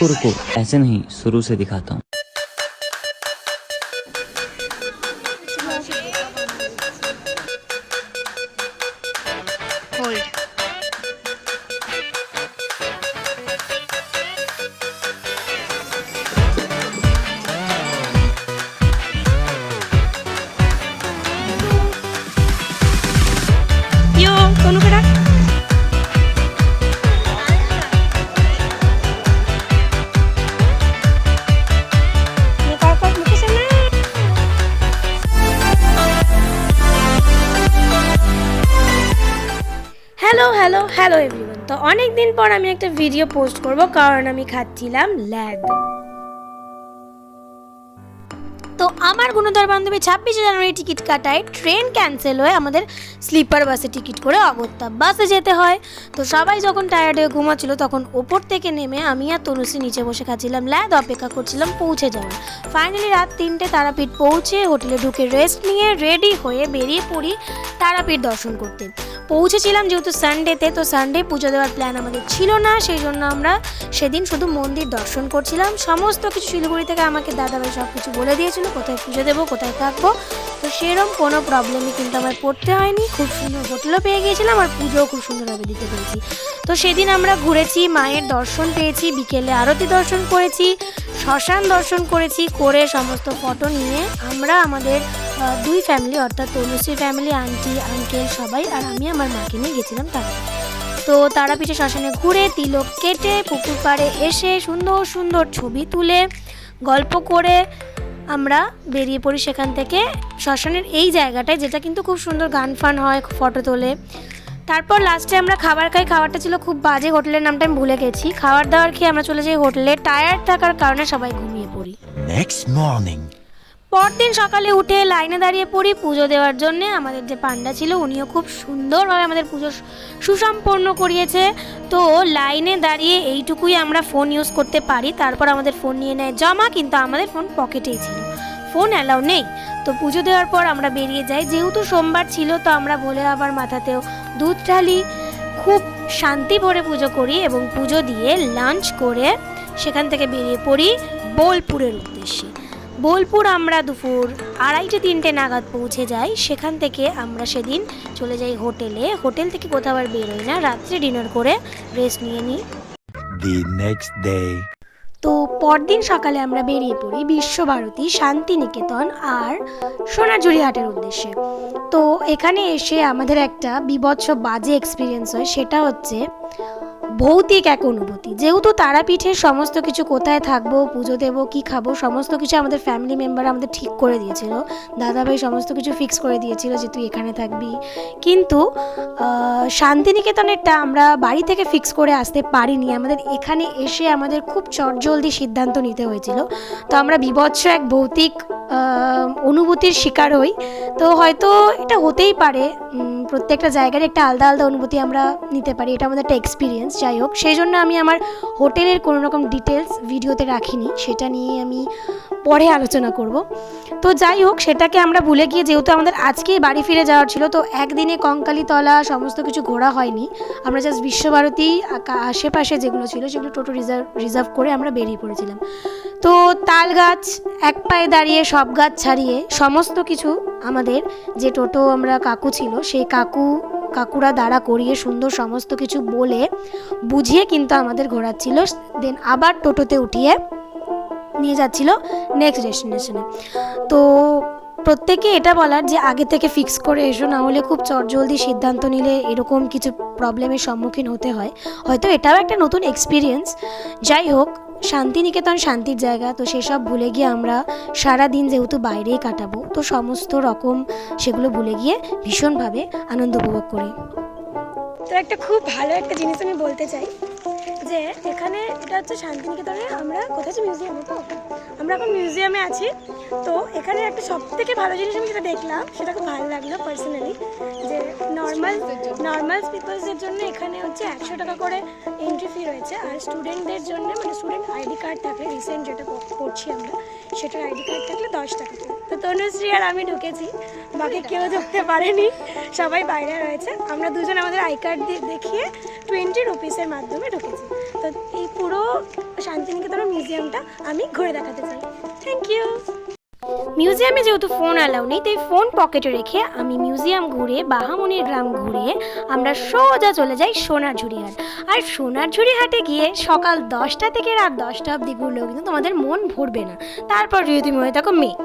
रुको रुको ऐसे नहीं शुरू से दिखाता हूँ। হ্যালো এভরিওয়ান তো অনেক দিন পর আমি একটা ভিডিও পোস্ট করব, কারণ আমি খাচ্ছিলাম ল্যাদ। তো আমার গুণধর বান্ধবী ছাব্বিশে জানুয়ারি টিকিট কাটায়, ট্রেন ক্যান্সেল হয়ে আমাদের স্লিপার বাসে টিকিট করে অগত্যা বাসে যেতে হয়। তো সবাই যখন টায়ার্ড হয়ে ঘুমাচ্ছিল, তখন ওপর থেকে নেমে আমি আর তনুশ্রী নিচে বসে খাচ্ছিলাম ল্যাদ, অপেক্ষা করছিলাম পৌঁছে যাওয়ার। ফাইনালি রাত তিনটে তারাপীঠ পৌঁছে হোটেলে ঢুকে রেস্ট নিয়ে রেডি হয়ে বেরিয়ে পড়ি তারাপীঠ দর্শন করতে। পৌঁছেছিলাম যেহেতু সানডেতে তো সানডে পুজো দেওয়ার প্ল্যান আমাদের ছিল না, সেই জন্য আমরা সেদিন শুধু মন্দির দর্শন করছিলাম। সমস্ত কিছু শিলিগুড়ি থেকে আমাকে দাদাভাই সব কিছু বলে দিয়েছিল, কোথায় পুজো দেবো, কোথায় থাকব। সেরকম কোনো প্রবলেমই কিন্তু আমার পড়তে হয়নি। খুব সুন্দর হোটেলও পেয়ে গিয়েছিলাম আর পুজোও খুব সুন্দরভাবে দিতে পেরেছি। তো সেদিন আমরা ঘুরেছি, মায়ের দর্শন পেয়েছি, বিকেলে আরতি দর্শন করেছি, শ্মশান দর্শন করেছি, করে সমস্ত ফটো নিয়ে আমরা আমাদের দুই ফ্যামিলি অর্থাৎ তনুশ্রী ফ্যামিলি আন্টি আঙ্কেল সবাই আর আমি আমার মাকে নিয়ে গেছিলাম তারা তো তারাপীঠে শ্মশানে ঘুরে তিলক কেটে পুকুর পাড়ে এসে সুন্দর সুন্দর ছবি তুলে, গল্প করে আমরা বেরিয়ে পড়ি সেখান থেকে। শ্মশানের এই জায়গাটায় যেটা কিন্তু খুব সুন্দর গান ফান হয় ফটো তোলে। তারপর লাস্টে আমরা খাবার খাই। খাবারটা ছিল খুব বাজে হোটেলের নামটা আমি ভুলে গেছি। খাবার দাবার খেয়ে আমরা চলে যাই হোটেলে। টায়ার্ড থাকার কারণে সবাই ঘুমিয়ে পড়ি। Next morning. পরদিন সকালে উঠে লাইনে দাঁড়িয়ে পড়ি পুজো দেওয়ার জন্য। আমাদের যে পান্ডা ছিল উনিও খুব সুন্দরভাবে আমাদের পুজো সুসম্পন্ন করিয়েছে। তো লাইনে দাঁড়িয়ে এইটুকুই আমরা ফোন ইউজ করতে পারি। তারপর আমাদের ফোন নিয়ে নেয় জমা কিন্তু আমাদের ফোন পকেটেই ছিল। ফোন অ্যালাউ নেই। তো পুজো দেওয়ার পর আমরা বেরিয়ে যাই। যেহেতু সোমবার ছিল, তো আমরা ভোলে আবার মাথাতেও দুধ ঢালি খুব শান্তি ভরে পুজো করি এবং পুজো দিয়ে লাঞ্চ করে সেখান থেকে বেরিয়ে পড়ি বোলপুরের উদ্দেশ্যে। বোলপুর আমরা দুপুর আড়াইটে, তিনটে নাগাদ পৌঁছে যাই। সেখান থেকে আমরা সেদিন চলে যাই হোটেলে। হোটেল থেকে কোথাও আর বেরোই না। রাত্রে ডিনার করে রেস্ট নিয়ে নিই. তো পরদিন সকালে আমরা বেরিয়ে পড়ি বিশ্বভারতী শান্তিনিকেতন আর সোনাঝুরি হাটের উদ্দেশ্যে। তো এখানে এসে আমাদের একটা বিবৎস বাজে এক্সপিরিয়েন্স হয়, সেটা হচ্ছে ভৌতিক এক অনুভূতি। যেহেতু তারাপীঠের সমস্ত কিছু কোথায় থাকব, পুজো দেবো, কি খাব, সমস্ত কিছু আমাদের ফ্যামিলি মেম্বার আমাদের ঠিক করে দিয়েছিল। দাদাভাই সমস্ত কিছু ফিক্স করে দিয়েছিল যে তুই এখানে থাকবি। কিন্তু শান্তিনিকেতনেরটা আমরা বাড়ি থেকে ফিক্স করে আসতে পারিনি। আমাদের এখানে এসে আমাদের খুব চটজলদি সিদ্ধান্ত নিতে হয়েছিল। তো আমরা বিভৎস এক ভৌতিক অনুভূতির শিকার হই। তো হয়তো এটা হতেই পারে। প্রত্যেকটা জায়গার একটা আলাদা আলাদা অনুভূতি আমরা নিতে পারি। এটা আমাদের একটা এক্সপিরিয়েন্স যাই হোক। সেই জন্য আমি আমার হোটেলের কোনো রকম ডিটেলস ভিডিওতে রাখিনি। সেটা নিয়ে আমি পরে আলোচনা করব। তো যাই হোক, সেটাকে আমরা ভুলে গিয়ে যেহেতু আমাদের আজকেই বাড়ি ফিরে যাওয়ার ছিল, তো একদিনে কঙ্কালীতলা সমস্ত কিছু ঘোরা হয়নি। আমরা জাস্ট বিশ্বভারতী আশেপাশে যেগুলো ছিল, সেগুলো টোটো রিজার্ভ রিজার্ভ করে আমরা বেরিয়ে পড়েছিলাম। তো তাল গাছ, এক পায়ে দাঁড়িয়ে, সব গাছ ছাড়িয়ে, সমস্ত কিছু আমাদের যে টোটো আমরা কাকু ছিল, সেই কাকু, কাকুরা দাঁড়া করিয়ে সুন্দর সমস্ত কিছু বলে, বুঝিয়ে কিন্তু আমাদের ঘোরাচ্ছিল। দেন আবার টোটোতে উঠিয়ে নিয়ে যাচ্ছিল নেক্সট ডেস্টিনেশনে তো প্রত্যেকে এটা বলার যে আগে থেকে ফিক্স করে এসো, না হলে খুব চটজলদি সিদ্ধান্ত নিলে এরকম কিছু প্রবলেমের সম্মুখীন হতে হয়। হয়তো এটাও একটা নতুন এক্সপিরিয়েন্স যাই হোক, শান্তিনিকেতন শান্তির জায়গা, তো সেসব ভুলে গিয়ে আমরা সারা দিন যেহেতু বাইরেই কাটাবো, তো সমস্ত রকম সেগুলো ভুলে গিয়ে ভীষণভাবে আনন্দ উপভোগ করি। তো একটা খুব ভালো একটা জিনিস আমি বলতে চাই যে এখানে এটা হচ্ছে শান্তিনিকেতনে আমরা কোথায় আছি মিউজিয়ামে তো? আমরা এখন মিউজিয়ামে আছি। তো এখানে একটা সব থেকে ভালো জিনিস আমি যেটা দেখলাম, সেটা খুব ভালো লাগল পার্সোনালি যে নর্মাল নর্মাল পিপলসের জন্য এখানে হচ্ছে একশো টাকা করে এন্ট্রি ফি রয়েছে। আর স্টুডেন্টদের জন্য মানে স্টুডেন্ট আইডি কার্ড থাকলে রিসেন্ট যেটা পড়ছি আমরা, সেটার আইডি কার্ড থাকলে দশ টাকা তো তনুশ্রী আর আমি ঢুকেছি। বাকি কেউ ঢুকতে পারেনি, সবাই বাইরে রয়েছে। আমরা দুজন আমাদের আই কার্ড দিয়ে দেখিয়ে টোয়েন্টি রুপিসের মাধ্যমে ঢুকেছি। এই পুরো শান্তিনিকেতনের মিউজিয়ামটা আমি ঘুরে দেখাতে চাই। থ্যাংক ইউ মিউজিয়ামে যেহেতু ফোন অ্যালাউ নেই, তাই ফোন পকেটে রেখে আমি মিউজিয়াম ঘুরে বাহামনির গ্রাম ঘুরে আমরা সোজা চলে যাই সোনারঝুরি হাট আর সোনারঝুরি হাটে গিয়ে সকাল দশটা থেকে রাত দশটা অবধি ঘুরলেও কিন্তু তোমাদের মন ভরবে না। তারপর যদি তুমি হয়ে থাকো মেয়ে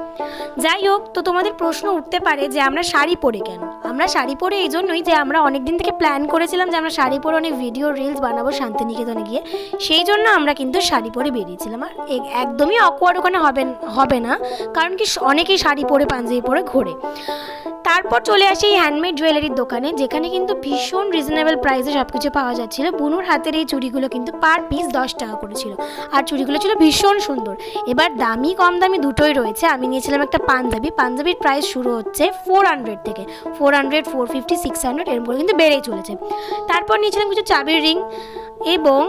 যাই হোক, তো তোমাদের প্রশ্ন উঠতে পারে যে আমরা শাড়ি পরে কেন? আমরা শাড়ি পরে এই জন্যই যে আমরা অনেক দিন থেকে প্ল্যান করেছিলাম যে আমরা শাড়ি পরে অনেক ভিডিও রিলস বানাবো শান্তিনিকেতনে গিয়ে। সেই জন্য আমরা কিন্তু শাড়ি পরে বেরিয়েছিলাম। আর একদমই অকওয়ার্ড ওখানে হবে হবে না। কারণ কি অনেকেই শাড়ি পরে পাঞ্জাবি পরে ঘোরে। তারপর চলে আসি এই হ্যান্ডমেড জুয়েলারির দোকানে, যেখানে কিন্তু ভীষণ রিজনেবল প্রাইসে সব কিছু পাওয়া যাচ্ছিল। বুনুর হাতের এই চুড়িগুলো কিন্তু পার পিস দশ টাকা করেছিল আর চুড়িগুলো ছিল ভীষণ সুন্দর। এবার দামি, কম দামি দুটোই রয়েছে। আমি নিয়েছিলাম একটা পাঞ্জাবি। পাঞ্জাবির প্রাইস শুরু হচ্ছে ফোর হান্ড্রেড থেকে। Four hundred four fifty six hundred এরকম করে কিন্তু বেড়েই চলেছে। তারপর নিয়েছিলাম কিছু চাবির রিং এবং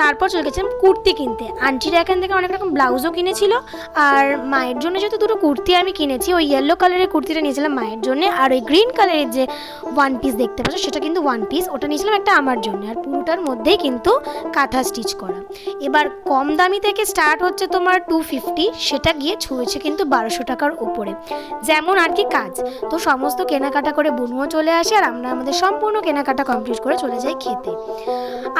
তারপর চলে গেছিলাম কুর্তি কিনতে। আন্টিরা এখান থেকে অনেক রকম ব্লাউজও কিনেছিল, আর মায়ের জন্য যেহেতু দুটো কুর্তি আমি কিনেছি, ওই ইয়েলো কালারের কুর্তিটা নিয়েছিলাম মায়ের জন্য, আর ওই গ্রিন কালারের যে ওয়ান পিস দেখতে পাচ্ছ, সেটা কিন্তু ওয়ান পিস ওটা নিয়েছিলাম একটা আমার জন্য, আর পুরোটার মধ্যেই কিন্তু কাঁথা স্টিচ করা। এবার কম দামি থেকে স্টার্ট হচ্ছে তোমার টু ফিফটি সেটা গিয়ে ছুঁয়েছে কিন্তু বারোশো টাকার উপরে। যেমন আর কি কাজ, তো সমস্ত কেনাকাটা করে বুনুও চলে আসে, আর আমরা আমাদের সম্পূর্ণ কেনাকাটা কমপ্লিট করে চলে যাই খেতে।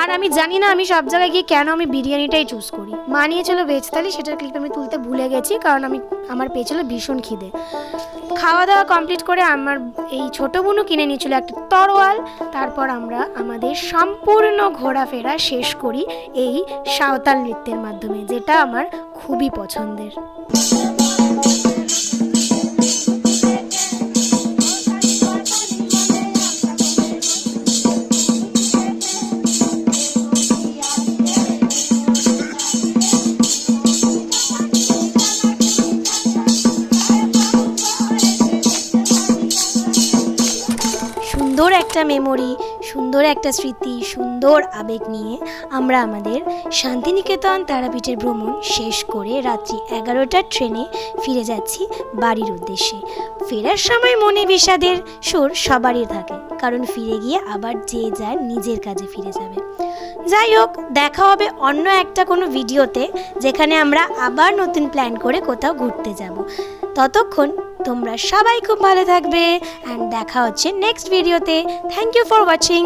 আর আমি জানি না, আমি সব জায়গায় গিয়ে কেন আমি বিরিয়ানিটাই চুজ করি? মা নিয়েছিল ভেজ থালি, সেটার ক্লিপ আমি তুলতে ভুলে গেছি, কারণ আমি, আমার পেয়েছিল ভীষণ খিদে। খাওয়া দাওয়া কমপ্লিট করে আমার এই ছোট বোনও কিনে নিয়েছিল একটা তরোয়াল। তারপর আমরা আমাদের সম্পূর্ণ ঘোরাফেরা শেষ করি এই সাঁওতাল নৃত্যের মাধ্যমে, যেটা আমার খুবই পছন্দের। একটা মেমোরি সুন্দর একটা স্মৃতি, সুন্দর আবেগ নিয়ে আমরা আমাদের শান্তিনিকেতন তারাপীঠের ভ্রমণ শেষ করে রাত্রি এগারোটার ট্রেনে ফিরে যাচ্ছি বাড়ির উদ্দেশ্যে। ফেরার সময় মনে বিষাদের সুর সবারই থাকে, কারণ ফিরে গিয়ে আবার যে যার নিজের কাজে ফিরে যাবে। যাই হোক, দেখা হবে অন্য একটা কোনো ভিডিওতে, যেখানে আমরা আবার নতুন প্ল্যান করে কোথাও ঘুরতে যাব। ততক্ষণ তোমরা সবাই খুব ভালো থাকবে অ্যান্ড দেখা হচ্ছে নেক্সট ভিডিওতে থ্যাংক ইউ ফর ওয়াচিং